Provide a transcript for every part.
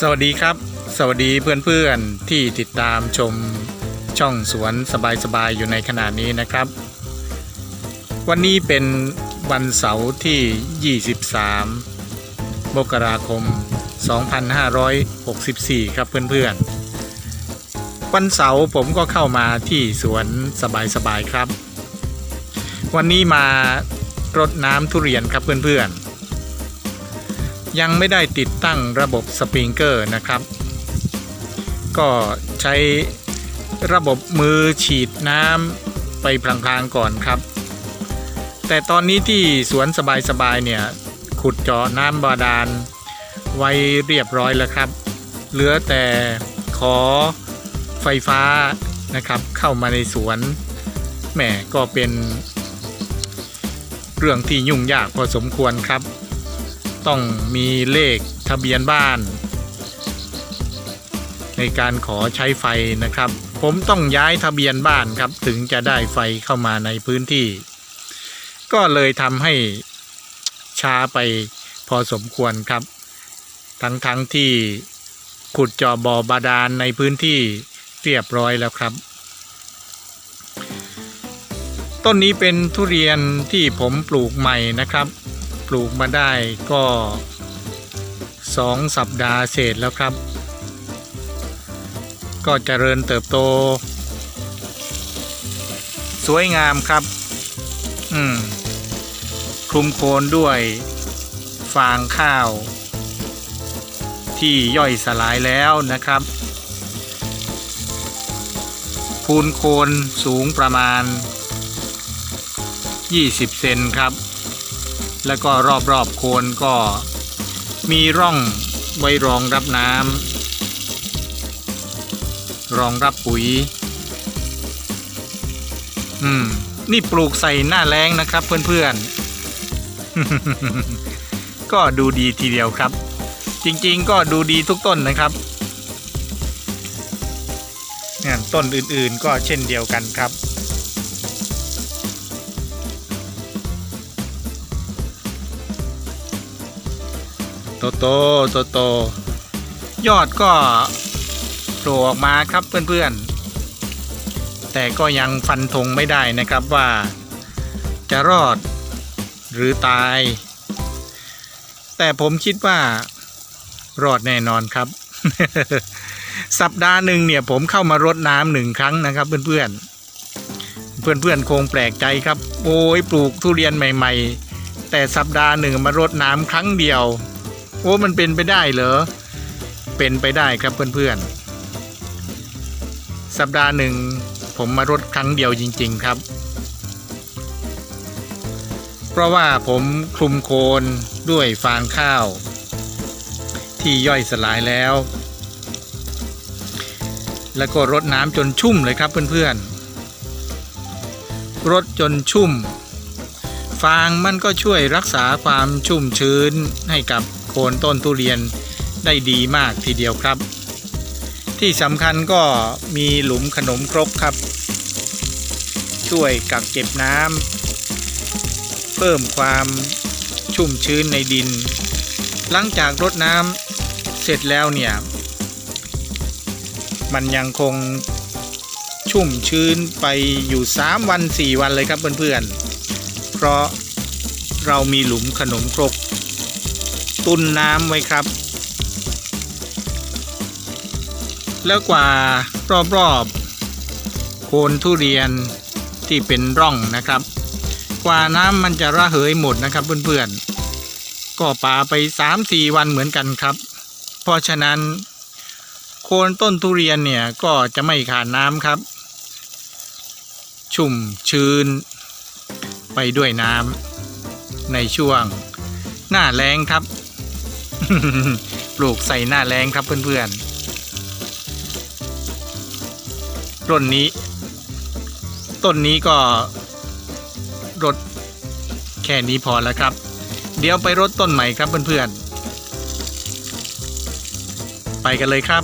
สวัสดีครับ สวัสดีเพื่อนๆที่ติดตามชมช่องสวนสบายๆอยู่ในขณะนี้นะครับ วันนี้เป็นวันเสาร์ที่ 23 มกราคม 2564 ครับเพื่อนๆ วันเสาร์ผมก็เข้ามาที่สวนสบายๆครับ วันนี้มารดน้ำทุเรียนครับเพื่อนๆ ยังไม่ได้ติดตั้งระบบสปริงเกอร์นะครับ ก็ใช้ระบบมือฉีดน้ำไปพลางๆก่อนครับ แต่ตอนนี้ที่สวนสบายๆเนี่ยขุดเจาะน้ำบาดาลไว้เรียบร้อยแล้วครับ เหลือแต่ขอไฟฟ้านะครับเข้ามาในสวนแหมก็เป็นเรื่องที่ยุ่งยากพอสมควรครับ ต้องมีเลขทะเบียนบ้าน ในการขอใช้ไฟนะครับ ผมต้องย้ายทะเบียนบ้านครับ ถึงจะได้ไฟเข้ามาในพื้นที่ ก็เลยทำให้ช้าไปพอสมควรครับ ทั้งๆทที่ขุดเจาะบ่อบาดาลในพื้นที่เรียบร้อยแล้วครับ ต้นนี้เป็นทุเรียนที่ผมปลูกใหม่นะครับ ปลูกมาได้ก็สองสัปดาห์เศษแล้วครับ ก็เจริญเติบโต สวยงามครับ อืมคลุมโคนด้วยฟางข้าว ที่ย่อยสลายแล้วนะครับ พูนโคนสูงประมาณ 20 เซนครับ แล้วก็รอบๆโคนก็มีร่องไว้รองรับน้ำรองรับปุ๋ย อืม นี่ปลูกใส่หน้าแรงนะครับเพื่อนๆ ก็ดูดีทีเดียวครับ จริงๆ ก็ดูดีทุกต้นนะครับเนี่ยต้นอื่นๆก็เช่นเดียวกันครับ โตโตโตยอดก็โผล่ออกมาครับเพื่อนๆ แต่ก็ยังฟันธงไม่ได้นะครับว่า จะรอดหรือตาย แต่ผมคิดว่า รอดแน่นอนครับ สัปดาห์หนึ่งเนี่ยผมเข้ามารดน้ำหนึ่งครั้งนะครับเพื่อนๆเพื่อนๆคงแปลกใจครับ โอ้ยปลูกทุเรียนใหม่ ๆ แต่สัปดาห์หนึ่งมารดน้ำครั้งเดียว โอ้มันเป็นไปได้เหรอ เป็นไปได้ครับเพื่อนๆ สัปดาห์หนึ่งผมมารดครั้งเดียวจริง ๆครับ เพราะว่าผมคลุมโคนด้วยฟางข้าว ที่ย่อยสลายแล้ว แล้วก็รดน้ำจนชุ่มเลยครับเพื่อนๆรดจนชุ่ม ฟางมันก็ช่วยรักษาความชุ่มชื้นให้กับโคนต้นทุเรียนได้ดีมากทีเดียวครับ ที่สำคัญก็มีหลุมขนมครกครับ ช่วยกักเก็บน้ำเพิ่มความชุ่มชื้นในดิน หลังจากรดน้ำเสร็จแล้วเนี่ย มันยังคงชุ่มชื้นไปอยู่ 3 วัน 4 วันเลยครับเพื่อนๆ เพราะเรามีหลุมขนมครก ตุนน้ำไว้ครับ แล้วกว่ารอบๆโคนทุเรียนที่เป็นร่องนะครับ กว่าน้ำมันจะระเหยหมดนะครับเพื่อนๆ ก็ป่าไป 3-4 วันเหมือนกันครับ เพราะฉะนั้น โคนต้นทุเรียนเนี่ยก็จะไม่ขาดน้ำครับ ชุ่มชื้น ไปด้วยน้ำในช่วงหน้าแรงครับ ปลูกใส่หน้าแรงครับเพื่อนๆต้นนี้ ต้นนี้ก็รดแค่นี้พอแล้วครับ เดี๋ยวไปรดต้นใหม่ครับเพื่อนๆ ไปกันเลยครับ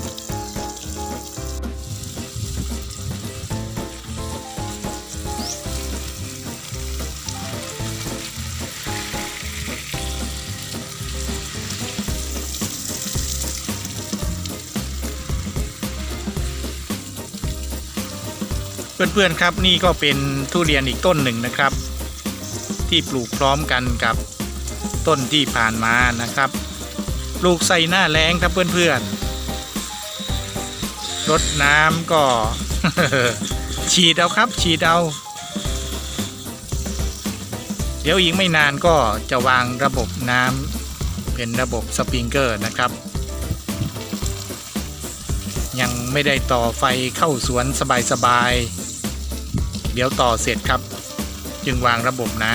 เพื่อนๆครับนี่ก็เป็นทุเรียนอีกต้นหนึ่งนะครับ ที่ปลูกพร้อมกันกับต้นที่ผ่านมานะครับปลูกใส่หน้าแรงครับเพื่อนๆรดน้ำก็ฉีดเอาครับฉีดเอา เดี๋ยวอีกไม่นานก็จะวางระบบน้ำเป็นระบบสปริงเกอร์นะครับ ยังไม่ได้ต่อไฟเข้าสวนสบายๆ ดี๋ยวต่อเสร็จครับ จึงวางระบบน้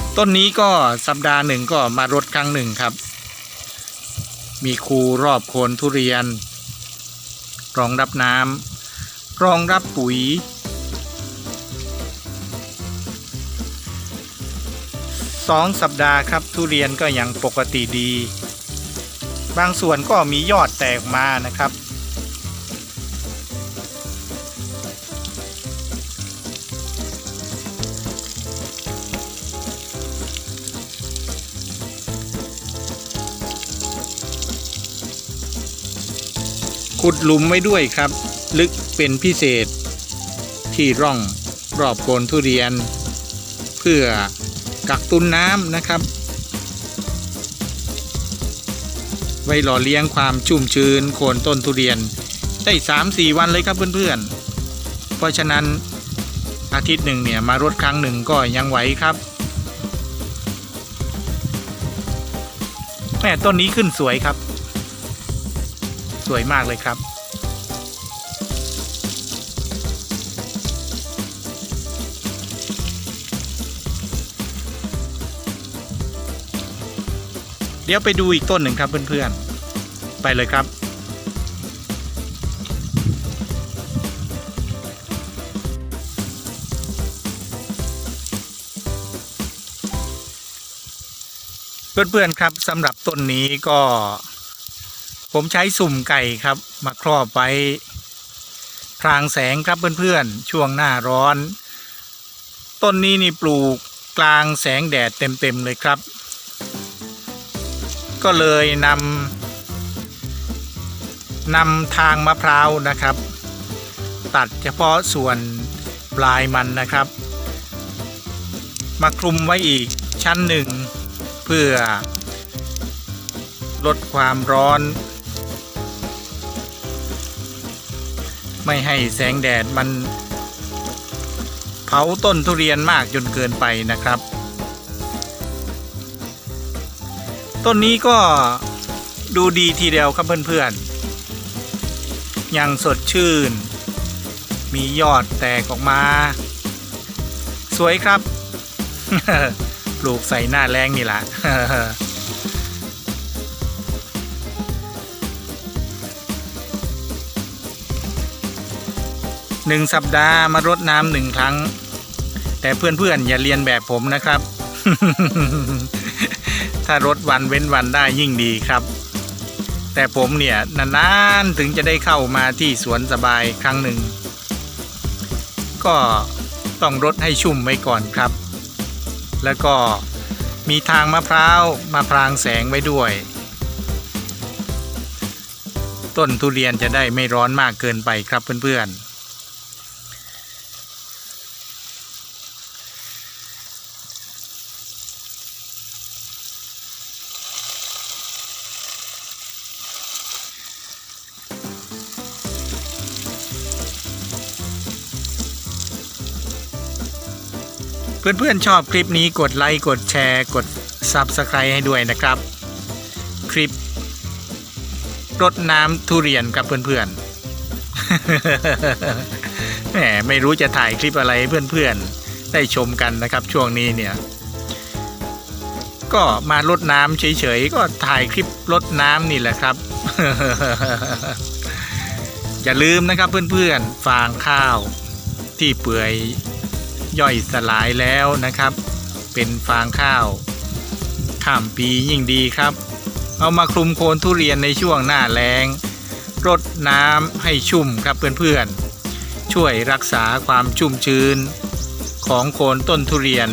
ำต้นนี้ก็สัปดาห์หนึ่งก็มารดครั้งหนึ่งครับ มีคูรอบโคนทุเรียน รองรับน้ำรองรับปุ๋ย สองสัปดาห์ครับทุเรียนก็ยังปกติดีบางส่วนก็มียอดแตกมานะครับ ขุดหลุมไว้ด้วยครับ ลึกเป็นพิเศษ ที่ร่องรอบโคนทุเรียน เพื่อกักตุนน้ำนะครับ ไว้หล่อเลี้ยงความชุ่มชื้นโคนต้นทุเรียนได้ 3-4 วันเลยครับเพื่อนๆ เพราะฉะนั้นอาทิตย์หนึ่งเนี่ยมารดครั้งหนึ่งก็ยังไหวครับแม่ต้นนี้ขึ้นสวยครับ วยมากเลยครับ เดี๋ยวไปดูอีกต้นหนึ่งครับเพื่อนๆ ไปเลยครับเพื่อนๆครับสำหรับต้นนี้ก็ ผมใช้สุ่มไก่ครับ มาครอบไว้พรางแสงครับเพื่อนๆ ช่วงหน้าร้อน ต้นนี้นี่ปลูกกลางแสงแดดเต็มๆเลยครับ ก็เลยนำนำทางมะพร้าวนะครับ ตัดเฉพาะส่วนปลายมันนะครับ มาคลุมไว้อีกชั้นหนึ่ง เพื่อลดความร้อน ไม่ให้แสงแดดมัน เผาต้นทุเรียนมากจนเกินไปนะครับ ต้นนี้ก็ดูดีทีเดียวครับเพื่อนๆ ยังสดชื่น มียอดแตกออกมา สวยครับ ปลูกใส่หน้าแรงนี่แหละ หนึ่งสัปดาห์มารดน้ำหนึ่งครั้ง แต่เพื่อนๆ อย่าเรียนแบบผมนะครับ ถ้ารดวันเว้นวันได้ยิ่งดีครับ แต่ผมเนี่ยนานๆถึงจะได้เข้ามาที่สวนสบายครั้งหนึ่ง ก็ต้องรดให้ชุ่มไว้ก่อนครับ แล้วก็มีทางมะพร้าวมาพรางแสงไว้ด้วย ต้นทุเรียนจะได้ไม่ร้อนมากเกินไปครับเพื่อนๆ เพื่อนๆชอบคลิปนี้กดไลค์กดแชร์ กด Subscribe ให้ด้วยนะครับ คลิปรดน้ำทุเรียนกับเพื่อนๆแหมไม่รู้จะถ่ายคลิปอะไรเพื่อนๆ ได้ชมกันนะครับช่วงนี้เนี่ย ก็มารดน้ำเฉยๆ ก็ถ่ายคลิปรดน้ำนี่แหละครับ อย่าลืมนะครับเพื่อนๆ ฟางข้าวที่เปื่อย ย่อยสลายแล้วนะครับ เป็นฟางข้าวข้ามปียิ่งดีครับ เอามาคลุมโคนทุเรียนในช่วงหน้าแล้งรดน้ำให้ชุ่มครับเพื่อนๆ ช่วยรักษาความชุ่มชื้น ของโคนต้นทุเรียน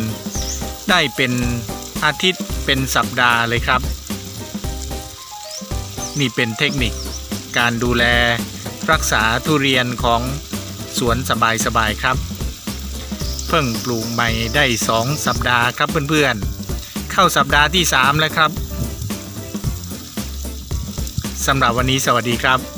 ได้เป็นอาทิตย์เป็นสัปดาห์เลยครับ นี่เป็นเทคนิคการดูแลรักษาทุเรียนของสวนสบายๆครับ เพิ่งปลูกใหม่ได้ 2 สัปดาห์ครับเพื่อนๆ เข้าสัปดาห์ที่ 3 แล้วครับสำหรับวันนี้สวัสดีครับ